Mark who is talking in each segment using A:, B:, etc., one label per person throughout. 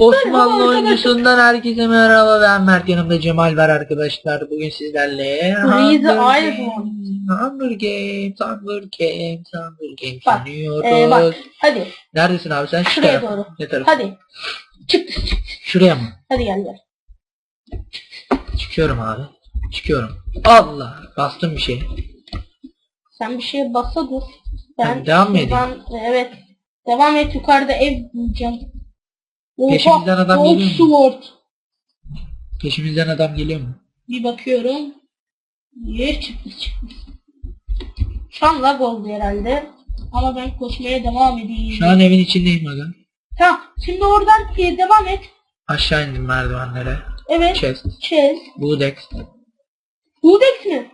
A: Osmanlı oyuncusundan herkese merhaba ben Mert yanımda Cemal var arkadaşlar bugün sizlerle Hunger
B: Iron.
A: Hunger Games, Hunger Games, Hunger Games
B: Bak. Ee, bak hadi
A: Neredesin abi sen? Şu
B: şuraya doğru.
A: Ne taraf?
B: Hadi. Çık.
A: Şuraya mı?
B: Hadi gel gel.
A: Çıkıyorum abi. Çıkıyorum. Allah bastım bir şey.
B: Sen bir şeye bassa dur.
A: Ben devam mı edeyim?
B: Evet. Devam et yukarıda ev bulacağım.
A: Peşimizden adam
B: Gold
A: geliyor mu?
B: Sword.
A: Peşimizden adam geliyor mu?
B: Bir bakıyorum. Yer çıkmış çıkmış. Şu an lag oldu herhalde. Ama ben koşmaya devam edeyim.
A: Şu an evin içindeyim aga.
B: Tamam. Şimdi oradan e, devam et.
A: Aşağı indim merdivenlere.
B: Evet.
A: Chest.
B: Chess.
A: Budex.
B: Budex mi?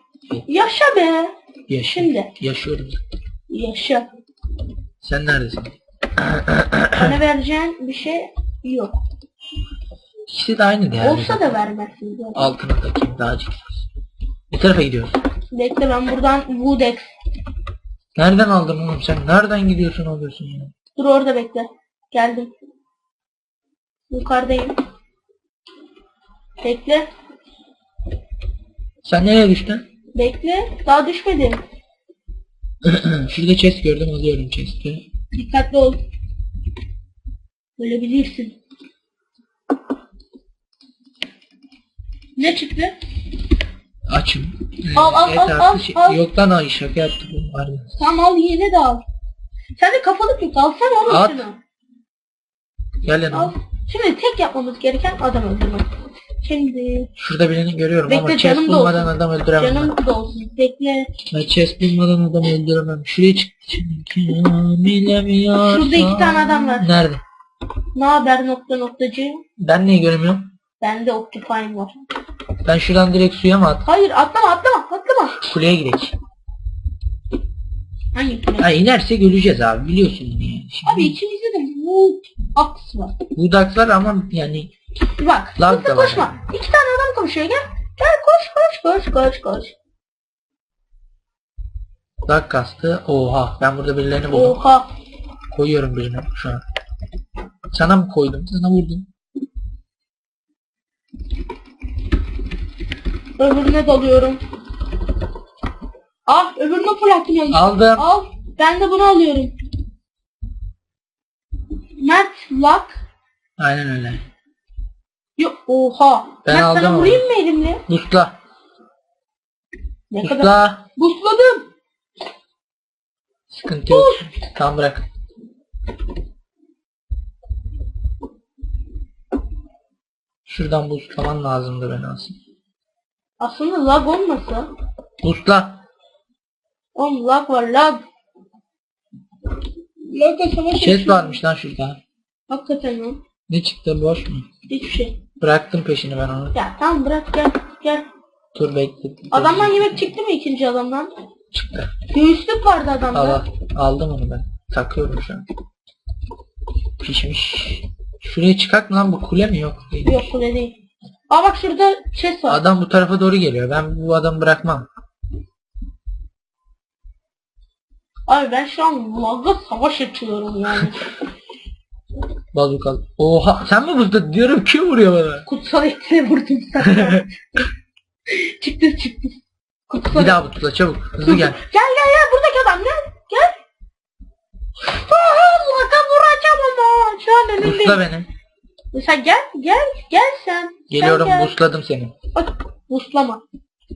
B: Yaşa be.
A: Yaşa.
B: Şimdi.
A: Yaşıyorum.
B: Yaşa.
A: Sen neredesin?
B: Bana vereceğin bir şey yok.
A: İkisi de aynı değerde.
B: Olsa da vermezsin. zaten.
A: Altına takayım daha acık. Bu tarafa gidiyoruz.
B: Bekle ben buradan Vudex.
A: Nereden aldın oğlum sen? Nereden gidiyorsun alıyorsun ya?
B: Dur orada bekle. Geldim. Yukarıdayım. Bekle.
A: Sen nereye düştün?
B: Bekle. Daha düşmedim.
A: Şurada chest gördüm alıyorum chest'i.
B: Dikkatli ol. Böyle bilirsin. Ne çıktı?
A: Açım.
B: Al, al,
A: Et
B: al,
A: artı
B: al,
A: şey-
B: al.
A: Yok lan ay şaka yaptım. Vardı.
B: Tamam al yine de al. Sen de kafalık yok. Alsana oğlum
A: At.
B: şunu.
A: Gel
B: Al.
A: yanıma.
B: Şimdi tek yapmamız gereken adam öldürmek. Şimdi
A: Şurada birini görüyorum
B: Bekle,
A: ama chest
B: canım da
A: bulmadan
B: olsun.
A: adam öldüremem.
B: canım da olsun. Bekle.
A: Ben chest bulmadan adam öldüremem. Şuraya çık. Bilemiyorum.
B: Şurada iki tane adam var.
A: Nerede?
B: Ne haber nokta noktacı?
A: Ben niye göremiyorum?
B: Bende Optifine var.
A: Ben şuradan direkt suya mı at?
B: Hayır atlama atlama atlama.
A: Kuleye gidelim.
B: Hangi play?
A: Ha inersek öleceğiz abi biliyorsun bunu yani. Şimdi
B: Abi içimizde de Wood Axe var.
A: Budakslar ama yani
B: Bak.
A: Lag
B: Hızlı
A: da var
B: koşma. İki tane adam koşuyor gel. Gel koş koş koş koş koş.
A: dak kastı. Oha ben burada birilerini buldum.
B: Oha.
A: Koyuyorum birini şu an. Sana mı koydum? Sana vurdum.
B: Öbürüne dalıyorum. Al öbürüne fırlattım yalnız.
A: Aldım.
B: Al. Ben de bunu alıyorum. Mert Luck.
A: Aynen öyle.
B: Yok oha.
A: Ben
B: Mert
A: aldım
B: sana
A: onu.
B: vurayım mı elimle?
A: Busla.
B: Ne kadar?
A: Busla.
B: Busladım.
A: Sıkıntı yok. Tamam bırak. Şuradan buslaman lazımdı beni aslında.
B: Aslında lag olmasa.
A: Busla.
B: Oğlum lag var lag. Lag'a savaş
A: Chest varmış lan şurada.
B: Hakikaten lan.
A: Ne çıktı boş mu?
B: Hiçbir şey.
A: Bıraktım peşini ben onu.
B: Ya tamam bırak gel gel.
A: Dur bekle.
B: Adamdan yemek çıktı mı ikinci adamdan?
A: çıktı.
B: Göğüslük vardı adamda.
A: Al al. Aldım onu ben. Takıyorum şu an. Pişmiş. Şuraya çıkak mı lan bu kule mi yok? Değil.
B: Yok kule değil. Aa bak şurada chest var.
A: Adam bu tarafa doğru geliyor. Ben bu adamı bırakmam.
B: Abi ben şu an lag'a savaş açıyorum yani.
A: Bazukal. Oha sen mi buzda diyorum kim vuruyor bana?
B: Kutsal etine vurdum sen. çıktı çıktı. Kutsal
A: Bir daha bu tutla çabuk. Hızlı gel.
B: Gel gel gel buradaki adam gel. Gel. An
A: Busla beni.
B: Sen gel gel gel sen.
A: Geliyorum
B: sen gel.
A: busladım seni.
B: Bak buslama.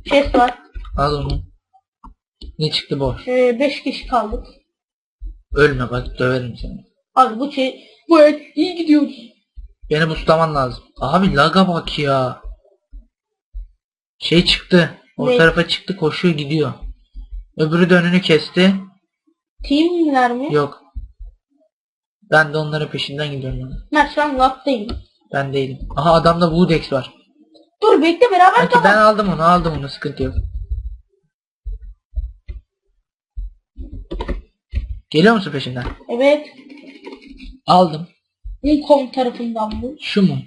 B: Chest var.
A: Al onu. Ne çıktı boş.
B: Ee, beş kişi kaldık.
A: Ölme bak döverim seni.
B: Abi bu şey bu evet iyi gidiyoruz.
A: Beni buslaman lazım. Abi laga bak ya. Şey çıktı. O
B: Ne?
A: tarafa çıktı koşuyor gidiyor. Öbürü de önünü kesti.
B: Teamler mi?
A: Yok. Ben de onların peşinden gidiyorum.
B: Mert şu an.
A: Ben değilim. Aha adamda Woodex var.
B: Dur bekle beraber tamam.
A: ben aldım onu aldım onu sıkıntı yok. Geliyor musun peşinden?
B: Evet.
A: Aldım.
B: Uncom tarafından mı?
A: Şu mu?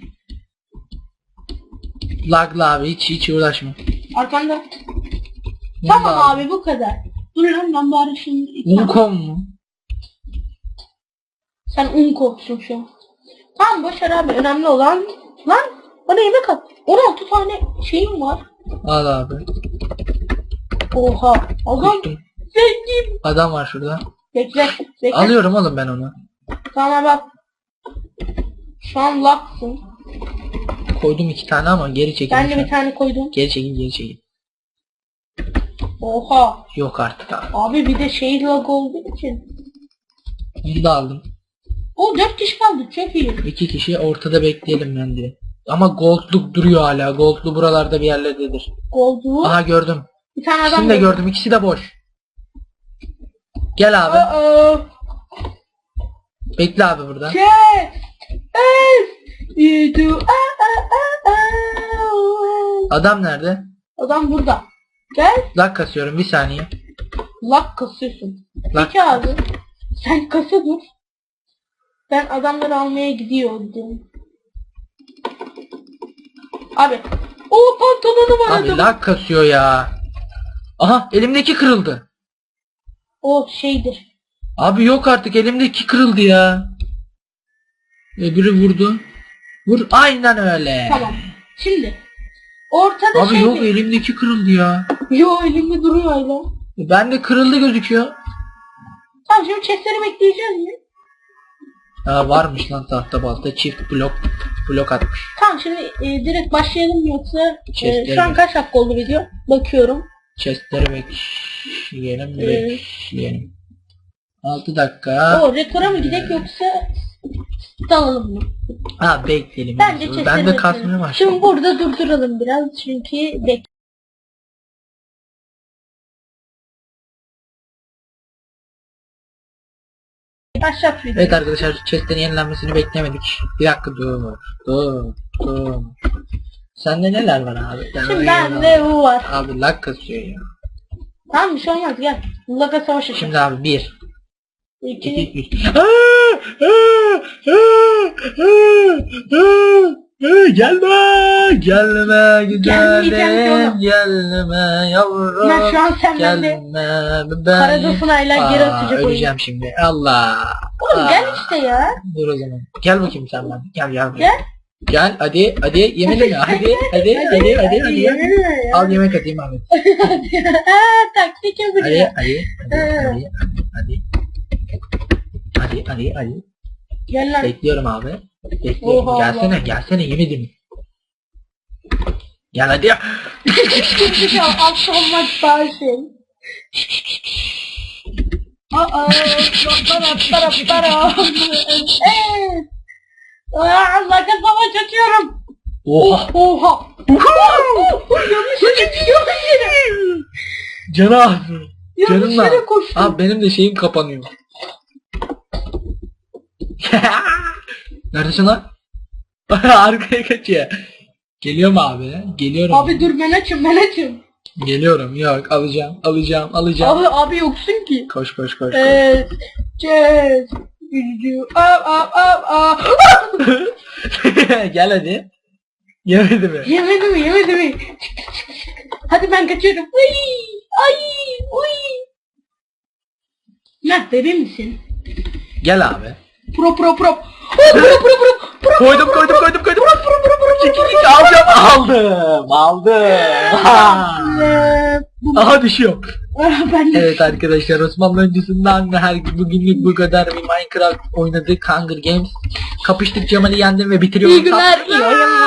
A: Lagla abi hiç hiç uğraşma.
B: Arkanda.
A: Bunu
B: Tamam
A: da
B: abi bu kadar. Dur lan ben bari şimdi...
A: Uncom mu?
B: Sen Uncom'sun şu an. Tamam boşver abi önemli olan lan bana yemek at. 16 tane şeyim var.
A: Al abi.
B: Oha. Adam
A: Kustum.
B: zengin.
A: Adam var şurada.
B: Bekle. Bekle.
A: Alıyorum oğlum ben onu.
B: Tamam bak. Şu an laksın.
A: Koydum iki tane ama geri çekil.
B: Ben de bir tane koydum.
A: Geri çekil geri çekil.
B: Oha.
A: Yok artık abi.
B: Abi bir de şey lag olduğu için.
A: Bunu da aldım.
B: O 4 kişi kaldı çok iyi.
A: İki kişi ortada bekleyelim bence. Ama goldluk duruyor hala. Goldlu buralarda bir yerlerdedir.
B: Oldu.
A: Aha gördüm.
B: Bir tane adam
A: İkisini de
B: gördüm.
A: İkisi de boş. Gel abi.
B: Aa,
A: Bekle abi burada.
B: Yes. Yes. You do. Aa, aa, aa, aa.
A: Adam nerede?
B: Adam burada. Gel.
A: Lak kasıyorum bir saniye.
B: Lak kasıyorsun.
A: Lak.
B: Peki abi. Sen kasa dur. Ben adamları almaya gidiyordum. Abi. O pantolonu var
A: Abi
B: adamın.
A: lak kasıyor ya. Aha elimdeki kırıldı.
B: O şeydir.
A: Abi yok artık elimdeki kırıldı ya. Öbürü vurdu. Vur aynen öyle.
B: Tamam. Şimdi. Ortada
A: Abi
B: şey
A: yok elimdeki kırıldı ya.
B: Yo elimde duruyor hala.
A: Ben de kırıldı gözüküyor.
B: Tamam şimdi chestleri bekleyeceğiz mi?
A: Ha varmış lan tahta balta çift blok blok atmış.
B: Tamam şimdi e, direkt başlayalım yoksa e,
A: Chestleri
B: şu an
A: bek-
B: kaç dakika oldu video? Bakıyorum.
A: Chestleri bekleyelim
B: Ee,
A: bekleyelim. 6 dakika.
B: O rekora mı gidek yoksa dalalım mı?
A: Ha bekleyelim.
B: Bence
A: ben
B: chestleri
A: de kasmaya
B: bekleyelim.
A: başladım.
B: Şimdi burada durduralım biraz çünkü bek Başlat videoyu.
A: Evet arkadaşlar chest'in yenilenmesini beklemedik. Bir dakika dur. Dur. Dur. Sende neler var abi? Ben
B: Şimdi
A: öyle
B: bende bu var.
A: Abi lag kasıyor ya.
B: Tamam bir şey olmaz gel. Laga savaş açalım.
A: Şimdi abi 1
B: İki.
A: 2 3 Gelme gelme
B: diyorum.
A: gelme yavrum
B: Ben şu an de
A: gelme ben
B: Karadosunayla geri atacak
A: öleceğim şimdi Allah
B: Oğlum
A: Aa.
B: gel işte ya.
A: Dur o zaman. Gel bakayım sen ben. Gel gel.
B: Gel.
A: Gel hadi hadi yemin mi? Hadi hadi hadi hadi hadi. Al yemek atayım.
B: Aa, taktik yapacağım.
A: hadi hadi hadi hadi. Hadi hadi hadi.
B: Gel lan.
A: Bekliyorum abi. Bekliyorum.
B: Oha
A: gelsene
B: Allah.
A: gelsene yemedim. Gel hadi.
B: Gerizekalı alt olmak daha şey. Aa, para para para. Evet. Aa, laga savaş açıyorum.
A: Oha.
B: Oha. Yanlış yere, yanlış yere.
A: Canı ağzı.
B: Yanlış yere koştum.
A: Abi benim de şeyim kapanıyor. Neredesin lan? Arkaya kaçıyor. Geliyorum abi. Geliyorum.
B: Abi dur ben açım ben açım.
A: Geliyorum. Yok alacağım. Alacağım. Alacağım.
B: Abi abi yoksun ki.
A: Koş koş koş. koş.
B: Evet. Yes. Gücü. Ap ap ap ap.
A: Gel hadi. Yemedi mi?
B: Yemedi mi yemedi mi? Hadi ben kaçıyorum. Uy, ay, uy. Ne bebeğim misin?
A: Gel abi.
B: Pro pro pro. Oh, pro pro pro. Pro
A: Koydum koydum koydum koydum. Çekil çekil alacağım. Aldım. Aldım.
B: Bu-
A: Aha düşüyor.
B: Ah, ben de
A: Evet arkadaşlar Osmanlı öncesinden her bugünlük bu kadar bir Minecraft oynadık Hunger Games. Kapıştık Cemal'i yendim ve bitiriyorum.
B: iyi günler, iyi oyunlar.